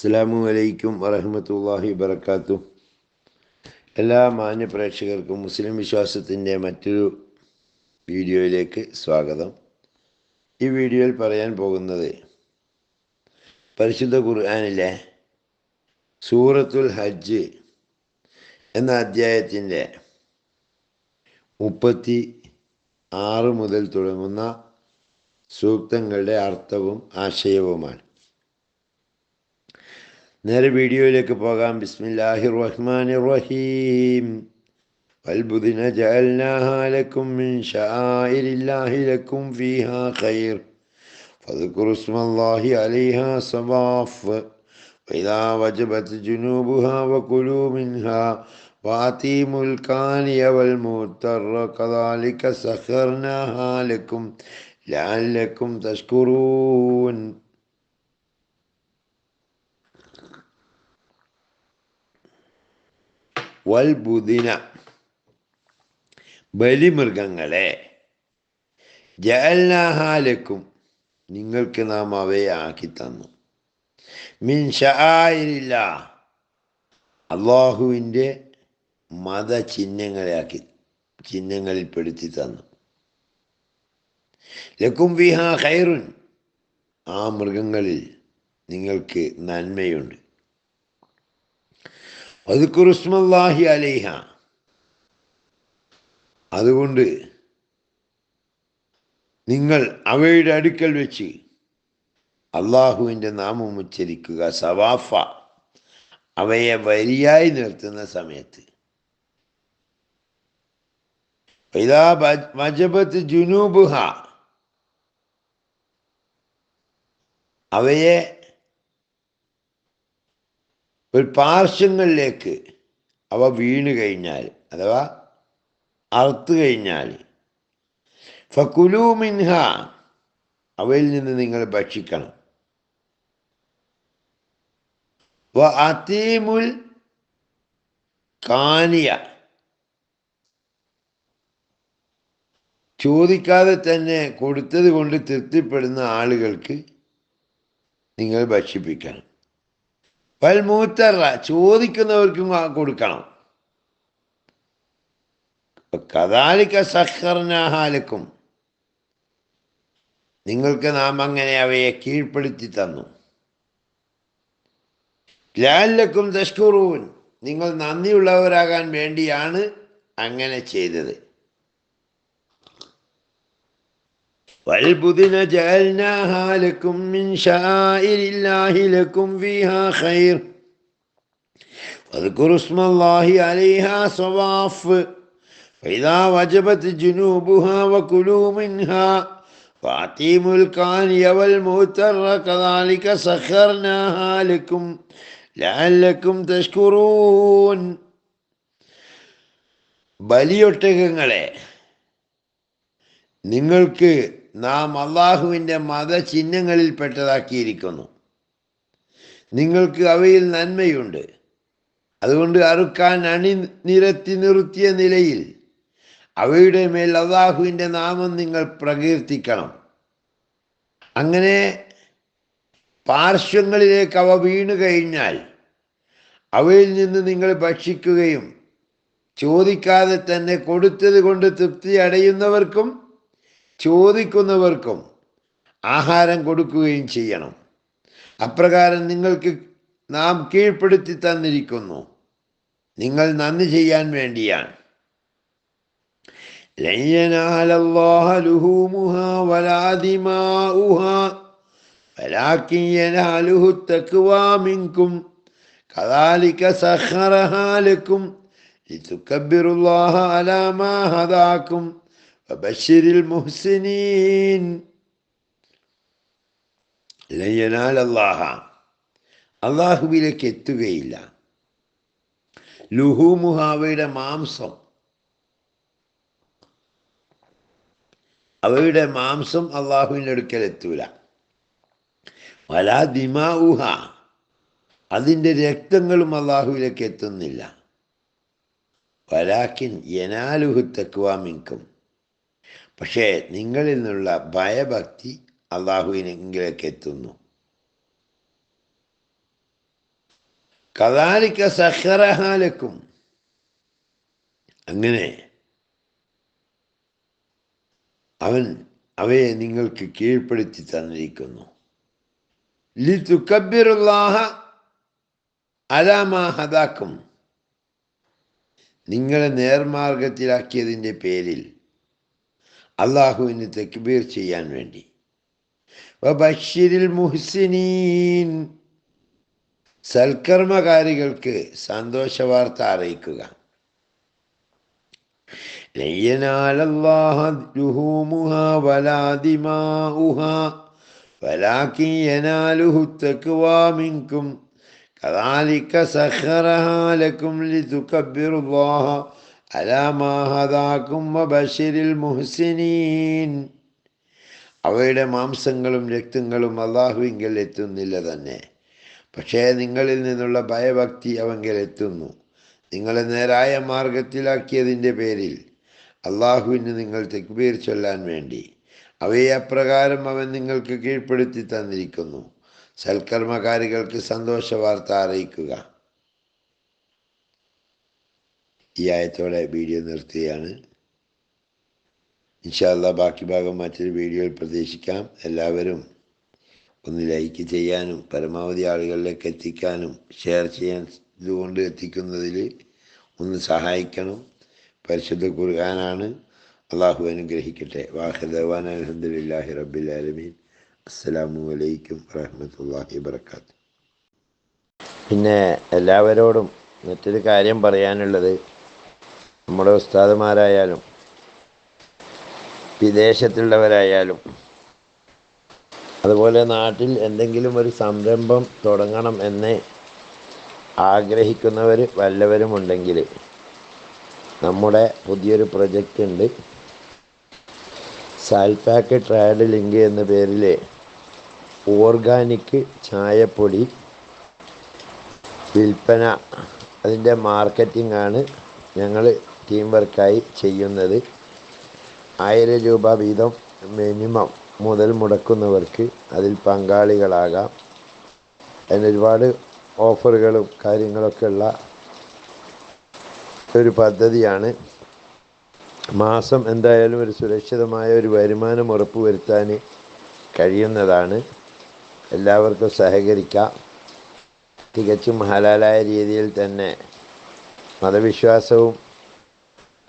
അസ്സാം വലൈക്കും വറഹമത്തല്ലാഹി വബർക്കാത്തു എല്ലാ മാന്യ പ്രേക്ഷകർക്കും മുസ്ലിം വിശ്വാസത്തിന്റെ മറ്റൊരു വീഡിയോയിലേക്ക് സ്വാഗതം. ഈ വീഡിയോയിൽ പറയാൻ പോകുന്നത് പരിശുദ്ധ ഖുർആാനിലെ സൂറത്തുൽ ഹജ്ജ് എന്ന അധ്യായത്തിന്റെ മുപ്പത്തി ആറ് മുതൽ തുടങ്ങുന്ന സൂക്തങ്ങളുടെ അർത്ഥവും ആശയവുമാണ്. നേരെ വീഡിയോയിലേക്ക് പോകാം ബിസ്മില്ലാഹി റഹ്മാൻ റഹീം والبدن جعلناها لكم من شعائر الله لكم فيها خير فاذكروا اسم الله عليها صواف وإذا وجبت جنوبها وكلوا منها وأطيموا الكاني والمضطر كذلك سخرناها لكم لعلكم تشكرون വൽബുദിന ബലിമൃഗങ്ങളെ. ജഅൽനാഹാലക്കും നിങ്ങൾക്ക് നാം അവയെ ആക്കി തന്നു മിൻ ഷായിരില്ല അള്ളാഹുവിന്റെ മതചിഹ്നങ്ങളെ ആക്കി ചിഹ്നങ്ങളിൽ പെടുത്തി തന്നു ലക്കും വിഹ ഖൈറുൻ. ആ മൃഗങ്ങളിൽ നിങ്ങൾക്ക് നന്മയുണ്ട്. അതുക്കുറുസ്മല്ലാഹി അലേഹ. അതുകൊണ്ട് നിങ്ങൾ അവയുടെ അടുക്കൽ വെച്ച് അള്ളാഹുവിന്റെ നാമം ഉച്ചരിക്കുക സവാഫ അവയെ വരിയായി നിർത്തുന്ന സമയത്ത്. മജബത്ത് ജുനൂബുഹ. അവയെ ഒരു പാർശ്വങ്ങളിലേക്ക് അവ വീണ് കഴിഞ്ഞാൽ അഥവാ അറുത്തു കഴിഞ്ഞാൽ ഫക്കുലു മിൻഹ അവയിൽ നിന്ന് നിങ്ങൾ ഭക്ഷിക്കണം. അതീമുൽ കാനിയ ചോദിക്കാതെ തന്നെ കൊടുത്തത് കൊണ്ട് തൃപ്തിപ്പെടുന്ന ആളുകൾക്ക് നിങ്ങൾ ഭക്ഷിപ്പിക്കണം. പൽമൂത്തറ ചോദിക്കുന്നവർക്കും കൊടുക്കണം. കഥാലിക്ക സഹർനാഹാലക്കും നിങ്ങൾക്ക് നാം അങ്ങനെ അവയെ കീഴ്പ്പെടുത്തി തന്നു. ലാലക്കും തഷ്കുറൂൻ നിങ്ങൾ നന്ദിയുള്ളവരാകാൻ വേണ്ടിയാണ് അങ്ങനെ ചെയ്തത്. والبدن جعلناها لكم من شعائر الله لكم فيها خير واذكروا اسم الله عليها صواف فإذا وجبت جنوبها وكلوا منها فأتيموا الكاني والمؤتر كذلك سخرناها لكم لعلكم تشكرون ബലിയൊട്ടകങ്ങളെ നിങ്ങൾക്ക് നാം അള്ളാഹുവിന്റെ മതചിഹ്നങ്ങളിൽ പെട്ടതാക്കിയിരിക്കുന്നു. നിങ്ങൾക്ക് അവയിൽ നന്മയുണ്ട്. അതുകൊണ്ട് അറുക്കാൻ അണി നിരത്തി നിർത്തിയ നിലയിൽ അവയുടെ മേൽ അള്ളാഹുവിന്റെ നാമം നിങ്ങൾ പ്രകീർത്തിക്കണം. അങ്ങനെ പാർശ്വങ്ങളിലേക്ക് അവ വീണു കഴിഞ്ഞാൽ അവയിൽ നിന്ന് നിങ്ങൾ ഭക്ഷിക്കുകയും ചോദിക്കാതെ തന്നെ കൊടുത്തത് കൊണ്ട് തൃപ്തി അടയുന്നവർക്കും ചോദിക്കുന്നവർക്കും ആഹാരം കൊടുക്കുകയും ചെയ്യണം. അപ്രകാരം നിങ്ങൾക്ക് നാം കീഴ്പ്പെടുത്തി തന്നിരിക്കുന്നു. നിങ്ങൾ നന്ദി ചെയ്യാൻ വേണ്ടിയാണ്. ബഷീരിൽ മുഹ്സിനീൻ ലയനാൽ അള്ളാഹ അള്ളാഹുവിലേക്ക് എത്തുകയില്ല ലുഹൂമുഹാവയുടെ മാംസം. അവയുടെ മാംസം അള്ളാഹുവിന്റെ അടുക്കൽ എത്തൂല. വലാ ദിമാഉഹ. അതിന്റെ രക്തങ്ങളും അള്ളാഹുവിലേക്ക് എത്തുന്നില്ല. വലാക്കിൻ യനാലുഹു തക്വാമിക്കും പക്ഷേ നിങ്ങളിൽ നിന്നുള്ള ഭയഭക്തി അള്ളാഹുവിനെങ്കിലേക്ക് എത്തുന്നു. കഥാലിക്ക സഹറഹാലക്കും അങ്ങനെ അവൻ അവയെ നിങ്ങൾക്ക് കീഴ്പ്പെടുത്തി തന്നിരിക്കുന്നു. ലി തുക്കബിറുല്ലാഹ അലാമാ ഹദാക്കും. നിങ്ങളെ നേർമാർഗത്തിലാക്കിയതിന്റെ പേരിൽ അള്ളാഹുവിന് തെക്കുബീർ ചെയ്യാൻ വേണ്ടി. ബഷീരിൽ മുഹ്സിനീൻ. സൽക്കർമ്മകാരികൾക്ക് സന്തോഷ വാർത്ത അറിയിക്കുക അലാമാഹതാക്കും ബഷീരിൽ മുഹസിനീൻ. അവയുടെ മാംസങ്ങളും രക്തങ്ങളും അള്ളാഹുവിങ്കിൽ എത്തുന്നില്ല തന്നെ. പക്ഷേ നിങ്ങളിൽ നിന്നുള്ള ഭയഭക്തി അവങ്കിൽ എത്തുന്നു. നിങ്ങളെ നേരായ മാർഗത്തിലാക്കിയതിന്റെ പേരിൽ അള്ളാഹുവിന് നിങ്ങൾ തെക്കുപേർ ചൊല്ലാൻ വേണ്ടി. അവയെ അപ്രകാരം അവൻ നിങ്ങൾക്ക് കീഴ്പ്പെടുത്തി തന്നിരിക്കുന്നു. സൽക്കർമ്മകാരികൾക്ക് സന്തോഷ വാർത്ത അറിയിക്കുക. ഈ ആയത്തോടെ വീഡിയോ നിർത്തുകയാണ്. ഇൻഷാല്ല ബാക്കി ഭാഗം മറ്റൊരു വീഡിയോയിൽ പ്രതീക്ഷിക്കാം. എല്ലാവരും ഒന്ന് ലൈക്ക് ചെയ്യാനും പരമാവധി ആളുകളിലേക്ക് എത്തിക്കാനും ഷെയർ ചെയ്യാൻ ഇതുകൊണ്ട് എത്തിക്കുന്നതിൽ ഒന്ന് സഹായിക്കണം. പരിശുദ്ധ ഖുർആനാണ്. അള്ളാഹു അനുഗ്രഹിക്കട്ടെ. വാഹിദവാൻ അലഹദില്ലാഹി റബ്ബിലാലമീൻ അസ്സലാമു അലൈക്കും വറഹമത്തല്ലാഹി വർക്കാത്തു പിന്നെ എല്ലാവരോടും മറ്റൊരു കാര്യം പറയാനുള്ളത് നമ്മുടെ ഉസ്താദുമാരായാലും വിദേശത്തുള്ളവരായാലും അതുപോലെ നാട്ടിൽ എന്തെങ്കിലും ഒരു സംരംഭം തുടങ്ങണം എന്ന് ആഗ്രഹിക്കുന്നവർ വല്ലവരുമുണ്ടെങ്കിൽ നമ്മുടെ പുതിയൊരു പ്രൊജക്റ്റ് ഉണ്ട്. സാൽപാക്ക് ട്രയഡ് ലിങ്ക് എന്ന പേരിൽ ഓർഗാനിക് ചായപ്പൊടി വിൽപ്പന അതിന്റെ മാർക്കറ്റിംഗ് ആണ് ഞങ്ങൾ ടീം വർക്കായി ചെയ്യുന്നത്. ആയിരം രൂപ വീതം മിനിമം മുതൽ മുടക്കുന്നവർക്ക് അതിൽ പങ്കാളികളാകാം. അതിന് ഒരുപാട് ഓഫറുകളും കാര്യങ്ങളൊക്കെ ഉള്ള ഒരു പദ്ധതിയാണ്. മാസം എന്തായാലും ഒരു സുരക്ഷിതമായ ഒരു വരുമാനം ഉറപ്പുവരുത്താൻ കഴിയുന്നതാണ്. എല്ലാവർക്കും സഹകരിക്കാം. തികച്ചും ഹലാലായ രീതിയിൽ തന്നെ മതവിശ്വാസവും